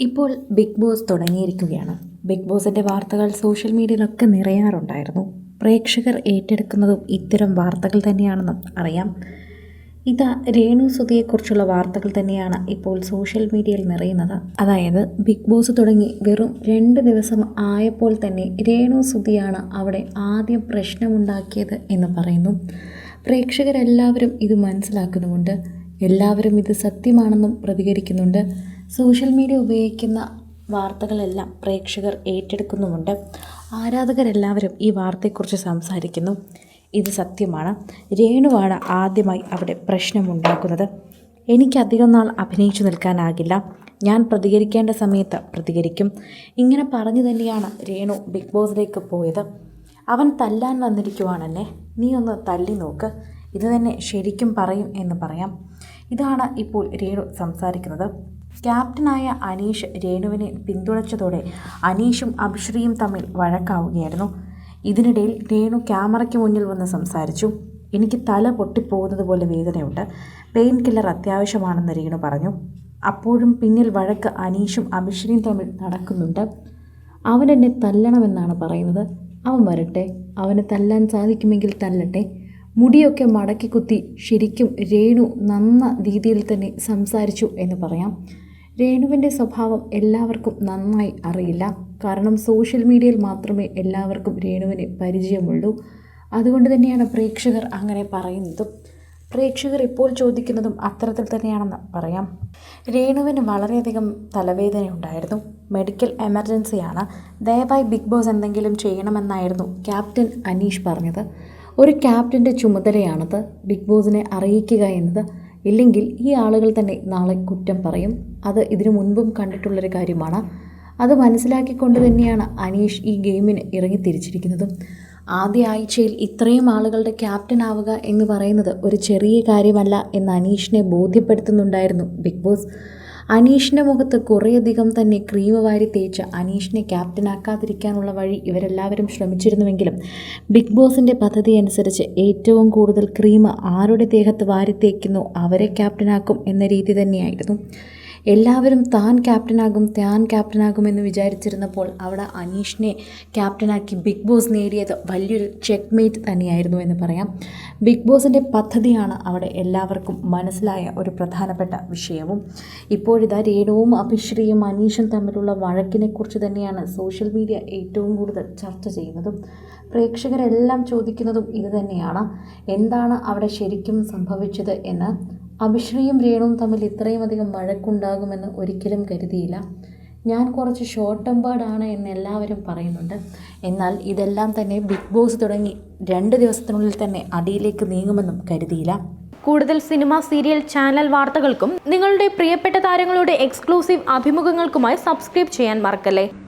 ഇപ്പോൾ big boss തുടങ്ങിയിരിക്കുകയാണ്. Big ബോസിന്റെ വാർത്തകൾ സോഷ്യൽ മീഡിയയിലൊക്കെ നിറയാറുണ്ടായിരുന്നു. പ്രേക്ഷകർ ഏറ്റെടുക്കുന്നതും ഇത്തരം വാർത്തകൾ തന്നെയാണെന്നും അറിയാം. ഇതാ രേണു സുധിയെക്കുറിച്ചുള്ള വാർത്തകൾ തന്നെയാണ് ഇപ്പോൾ സോഷ്യൽ മീഡിയയിൽ നിറയുന്നത്. അതായത് ബിഗ് ബോസ് തുടങ്ങി വെറും രണ്ട് ദിവസം ആയപ്പോൾ തന്നെ രേണു സുധിയാണ് അവിടെ ആദ്യം പ്രശ്നമുണ്ടാക്കിയത് എന്ന് പറയുന്നു. പ്രേക്ഷകരെല്ലാവരും ഇത് മനസ്സിലാക്കുന്നുമുണ്ട്. എല്ലാവരും ഇത് സത്യമാണെന്നും പ്രതികരിക്കുന്നുണ്ട്. സോഷ്യൽ മീഡിയ ഉപയോഗിക്കുന്ന വാർത്തകളെല്ലാം പ്രേക്ഷകർ ഏറ്റെടുക്കുന്നുമുണ്ട്. ആരാധകരെല്ലാവരും ഈ വാർത്തയെക്കുറിച്ച് സംസാരിക്കുന്നു. ഇത് സത്യമാണ്. രേണുവാണ് ആദ്യമായി അവിടെ പ്രശ്നമുണ്ടാക്കുന്നത്. എനിക്ക് അധികം നാൾ അഭിനയിച്ചു നിൽക്കാനാകില്ല. ഞാൻ പ്രതികരിക്കേണ്ട സമയത്ത് പ്രതികരിക്കും. ഇങ്ങനെ പറഞ്ഞു തന്നെയാണ് രേണു ബിഗ് ബോസിലേക്ക് പോയത്. അവൻ തല്ലാൻ വന്നിരിക്കുവാണെന്നെ നീ ഒന്ന് തല്ലി നോക്ക്. ഇത് തന്നെ ശരിക്കും പറയും എന്ന് പറയാം. ഇതാണ് ഇപ്പോൾ രേണു സംസാരിക്കുന്നത്. ക്യാപ്റ്റനായ അനീഷ് രേണുവിനെ പിന്തുണച്ചതോടെ അനീഷും അഭിശ്രീയും തമ്മിൽ വഴക്കാവുകയായിരുന്നു. ഇതിനിടയിൽ രേണു ക്യാമറയ്ക്ക് മുന്നിൽ വന്ന് സംസാരിച്ചു. എനിക്ക് തല പൊട്ടിപ്പോകുന്നത് പോലെ വേദനയുണ്ട്. പെയിൻ കില്ലർ അത്യാവശ്യമാണെന്ന് രേണു പറഞ്ഞു. അപ്പോഴും പിന്നിൽ വഴക്ക് അനീഷും അഭിശ്രീയും തമ്മിൽ നടക്കുന്നുണ്ട്. അവനെന്നെ തല്ലണമെന്നാണ് പറയുന്നത്. അവൻ വരട്ടെ. അവന് തല്ലാൻ സാധിക്കുമെങ്കിൽ തല്ലട്ടെ. മുടിയൊക്കെ മടക്കി കുത്തി ശരിക്കും രേണു നന്ന രീതിയിൽ തന്നെ സംസാരിച്ചു എന്ന് പറയാം. രേണുവിന്റെ സ്വഭാവം എല്ലാവർക്കും നന്നായി അറിയില്ല. കാരണം സോഷ്യൽ മീഡിയയിൽ മാത്രമേ എല്ലാവർക്കും രേണുവിനെ പരിചയമുള്ളൂ. അതുകൊണ്ട് തന്നെയാണ് പ്രേക്ഷകർ അങ്ങനെ പറയുന്നതും. പ്രേക്ഷകർ ഇപ്പോൾ ചോദിക്കുന്നതും അത്തരത്തിൽ തന്നെയാണെന്ന് പറയാം. രേണുവിന് വളരെയധികം തലവേദന ഉണ്ടായിരുന്നു മെഡിക്കൽ എമർജൻസിയാണ്. ദയവായി ബിഗ് ബോസ് എന്തെങ്കിലും ചെയ്യണമെന്നായിരുന്നു ക്യാപ്റ്റൻ അനീഷ് പറഞ്ഞത്. ഒരു ക്യാപ്റ്റന്റെ ചുമതലയാണത്. ബിഗ് ബോസിനെ അറിയിക്കുക എന്നത്. ഇല്ലെങ്കിൽ ഈ ആളുകൾ തന്നെ നാളെ കുറ്റം പറയും. അത് ഇതിനു മുൻപും കണ്ടിട്ടുള്ളൊരു കാര്യമാണ്. അത് മനസ്സിലാക്കിക്കൊണ്ട് തന്നെയാണ് അനീഷ് ഈ ഗെയിമിന് ഇറങ്ങി തിരിച്ചിരിക്കുന്നതും ആദ്യ ആഴ്ചയിൽ ഇത്രയും ആളുകളുടെ ക്യാപ്റ്റൻ ആവുക എന്ന് പറയുന്നത് ഒരു ചെറിയ കാര്യമല്ല എന്ന് അനീഷിനെ ബോധ്യപ്പെടുത്തുന്നുണ്ടായിരുന്നു ബിഗ് ബോസ്. അനീഷിന്റെ മുഖത്ത് കുറേയധികം തന്നെ ക്രീം വാരി തേച്ച് അനീഷിനെ ക്യാപ്റ്റനാക്കാതിരിക്കാനുള്ള വഴി ഇവരെല്ലാവരും ശ്രമിച്ചിരുന്നുവെങ്കിലും ബിഗ് ബോസിന്റെ പദ്ധതി അനുസരിച്ച് ഏറ്റവും കൂടുതൽ ക്രീം ആരുടെ ദേഹത്ത് വാരി തേക്കുന്നു അവരെ ക്യാപ്റ്റനാക്കും എന്ന രീതി തന്നെയായിരുന്നു. എല്ലാവരും താൻ ക്യാപ്റ്റനാകും താൻ ക്യാപ്റ്റനാകും എന്ന് വിചാരിച്ചിരുന്നപ്പോൾ അവിടെ അനീഷിനെ ക്യാപ്റ്റനാക്കി ബിഗ് ബോസ് നേടിയത് വലിയൊരു ചെക്ക് മേറ്റ് തന്നെയായിരുന്നു എന്ന് പറയാം. ബിഗ് ബോസിന്റെ പദ്ധതിയാണ് അവിടെ എല്ലാവർക്കും മനസ്സിലായ ഒരു പ്രധാനപ്പെട്ട വിഷയവും. ഇപ്പോഴിതാ രേണുവും അഭിശ്രീയും അനീഷും തമ്മിലുള്ള വഴക്കിനെക്കുറിച്ച് തന്നെയാണ് സോഷ്യൽ മീഡിയ ഏറ്റവും കൂടുതൽ ചർച്ച ചെയ്യുന്നതും. പ്രേക്ഷകരെല്ലാം ചോദിക്കുന്നതും ഇത് തന്നെയാണ്. എന്താണ് അവിടെ ശരിക്കും സംഭവിച്ചത് എന്ന് അഭിശ്രീയും രേണുവും തമ്മിൽ ഇത്രയും അധികം വഴക്കുണ്ടാകുമെന്ന് ഒരിക്കലും കരുതിയില്ല. ഞാൻ കുറച്ച് ഷോർട്ട് ടെമ്പേർഡാണ് എന്ന് എല്ലാവരും പറയുന്നുണ്ട്. എന്നാൽ ഇതെല്ലാം തന്നെ ബിഗ് ബോസ് തുടങ്ങി രണ്ട് ദിവസത്തിനുള്ളിൽ തന്നെ അടിയിലേക്ക് നീങ്ങുമെന്നും കരുതിയില്ല. കൂടുതൽ സിനിമ സീരിയൽ ചാനൽ വാർത്തകൾക്കും നിങ്ങളുടെ പ്രിയപ്പെട്ട താരങ്ങളുടെ എക്സ്ക്ലൂസീവ് അഭിമുഖങ്ങൾക്കുമായി സബ്സ്ക്രൈബ് ചെയ്യാൻ മറക്കല്ലേ?